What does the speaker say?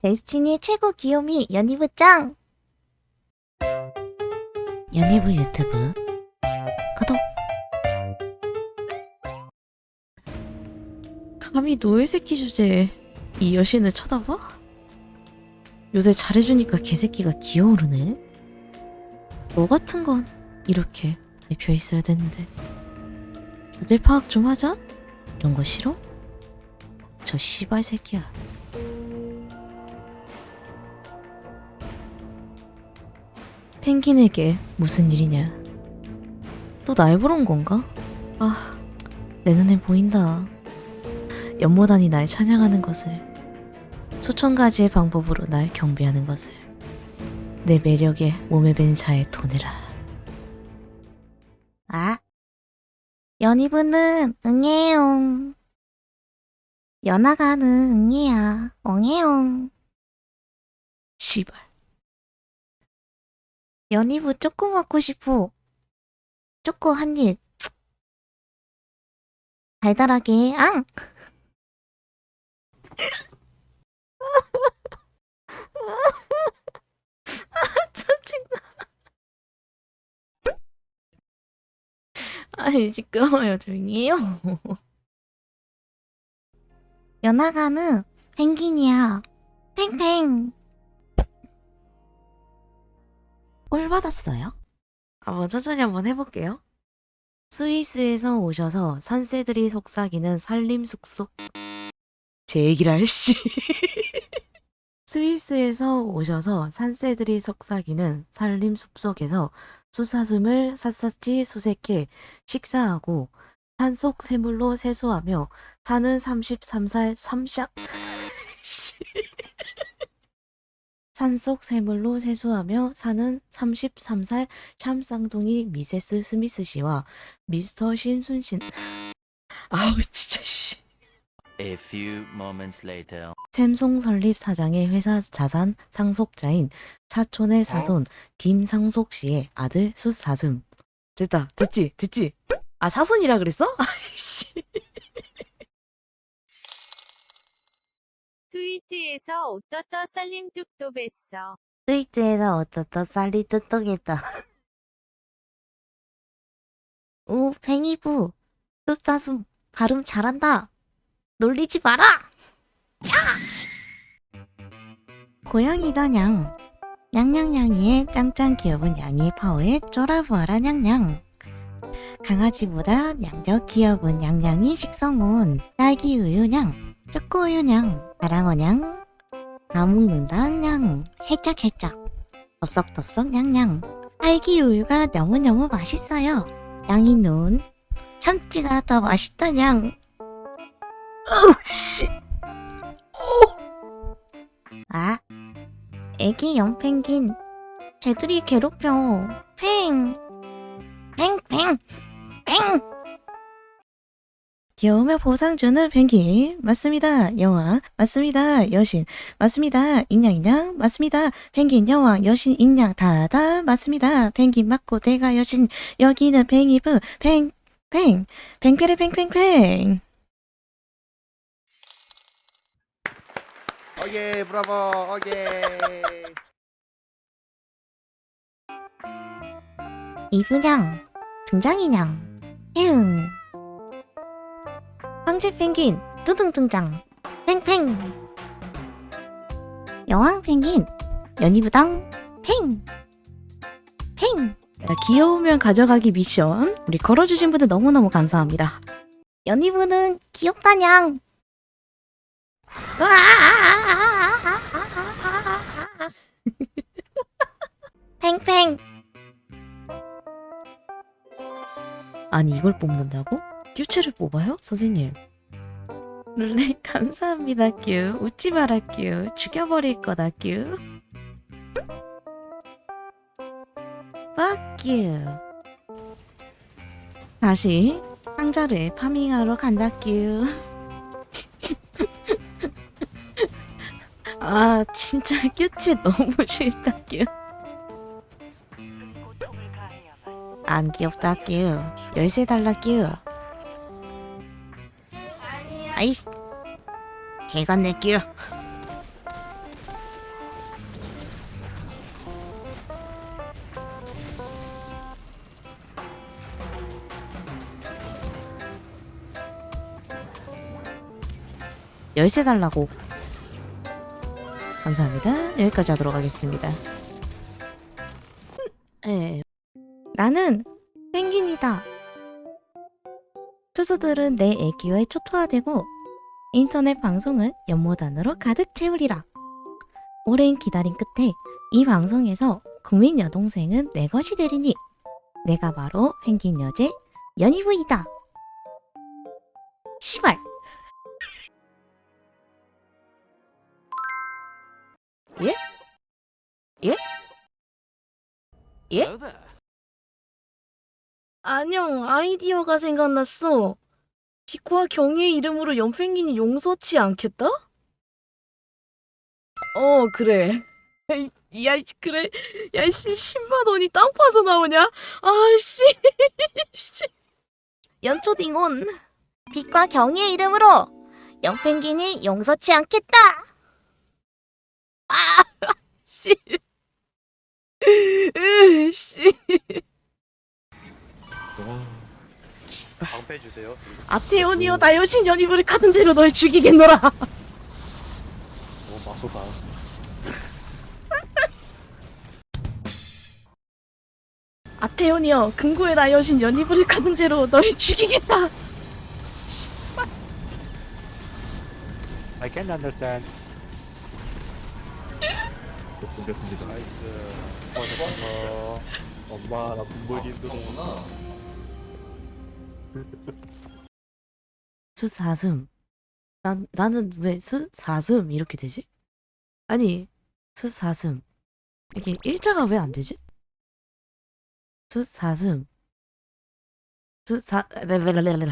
데스티니 최고 귀요미 연희부 짱! 연희부 유튜브 구독! 감히 노예 새끼 주제에 이 여신을 쳐다봐? 요새 잘해주니까 개새끼가 기어오르네. 너 같은 건 이렇게 대표 있어야 되는데. 모델 파악 좀 하자? 이런 거 싫어? 저 씨발 새끼야. 펭귄에게 무슨 일이냐? 또 날 보러 온 건가? 아, 내 눈에 보인다. 연못안이 날 찬양하는 것을, 수천 가지의 방법으로 날 경배하는 것을, 내 매력에 몸에 밴 자의 돈이라. 아, 연희부는 응애용. 연하가는 응애야, 엉애용. 씨발. 연희부 쪼꼬 먹고 싶어. 쪼꼬 한 입. 달달하게, 앙! 아이, 시끄러워요. 조용히 해요. 연하가는 펭귄이야. 팽팽. 꼴 받았어요? 아, 뭐 천천히 한번 해볼게요. 스위스에서 오셔서 산새들이 속삭이는 산림 숙소. 제 얘기를 할 씨. 스위스에서 오셔서 산새들이 속삭이는 산림 숲속에서 수사슴을 샅샅이 수색해 식사하고 산속 새물로 세수하며 사는 33살 삼샵 씨. 산속 새물로 세수하며 사는 33살 샴쌍둥이 미세스 스미스 씨와 미스터 심순 씨. 아우 진짜 씨. A few moments later. 샘송 설립 사장의 회사 자산 상속자인 사촌의 사손 김상속 씨의 아들 수사슴. 됐다. 됐지? 됐지? 아 사손이라 그랬어? 아이씨. 트위트에서 오떠떠 쌀림 뚝도 뵀어. 스위트에서 어떻다 쌀이 뜯더겠다. 오, 팽이부. 수사슴 발음 잘한다. 놀리지 마라. 야! 고양이다 냥. 냥냥냥이의 짱짱 귀여운 양이 파워에 쫄아보아라 냥냥. 강아지보다 냥적 귀여운 냥냥이 식성온 딸기 우유 냥, 초코우유냥, 가랑어냥, 다 먹는다 냥, 해짝해짝, 덥석덥석 냥냥. 딸기 우유가 너무너무 맛있어요. 양이 논 참치가 더 맛있다 냥. 어우 씨. 오. 아, 애기 연펭귄. 쟤들이 괴롭혀. 팽. 팽 팽. 팽. 귀여움의 보상 주는 펭귄. 맞습니다. 여왕. 맞습니다. 여신. 맞습니다. 인양 인양. 맞습니다. 펭귄 여왕, 여신, 인양. 다 다 맞습니다. 펭귄 맞고 대가 여신. 여기는 팽이부. 팽. 팽. 팽페레 팽팽팽. 오예 브라보 오예 이분양, 등장인양, 해응. 황제 펭귄, 뚜둥 등장, 팽팽. 여왕 펭귄, 연희부당, 팽. 팽. 귀여우면 가져가기 미션. 우리 걸어주신 분들 너무너무 감사합니다. 연희부는 귀엽다냥. 팽팽. 아니 이걸 뽑는다고? 큐츠를 뽑아요? 선생님. 룰레 감사합니다 큐 웃지 마라 큐 죽여버릴 거다 큐 you. 다시 상자를 파밍하러 간다 큐 아, 진짜 큐츠 너무 싫다 큐 안 귀엽다 큐 열쇠 달라 큐 아이 개가 내끼요. 열쇠 달라고. 감사합니다. 여기까지 하도록 하겠습니다. 에. 나는 펭귄이다. 투수들은 내 애기와에 초토화되고 인터넷 방송은 연모단으로 가득 채우리라. 오랜 기다림 끝에 이 방송에서 국민 여동생은 내 것이 되리니 내가 바로 펭귄 여제 연희부이다. 시발. 예? 예? 예? 안녕, 아이디어가 생각났어. 비코와 경희의 이름으로 연펭귄이 용서치 않겠다? 어, 그래. 야, 이 그래. 야, 씨, 10만 원이 땅 파서 나오냐? 아 씨. 씨. 연초딩온. 빛과 경희의 이름으로 연펭귄이 용서치 않겠다. 아, 씨. 으, 씨. 방패 주세요. 아테오니오 나요신 연 이불을 카든 죄로 널 죽이겠노라. 오 마소가. 아테오니오 금고의 나요신 연이불을 카든 죄로 널 죽이겠다. I can understand. 됐습니다. 나이스. 어, 엄마 나 군벌 힘들구나. 수사슴. 난 나는 왜 수사슴 이렇게 되지? 아니 수사슴 이게 일자가 왜 안 되지? 수사슴 수사 레레레레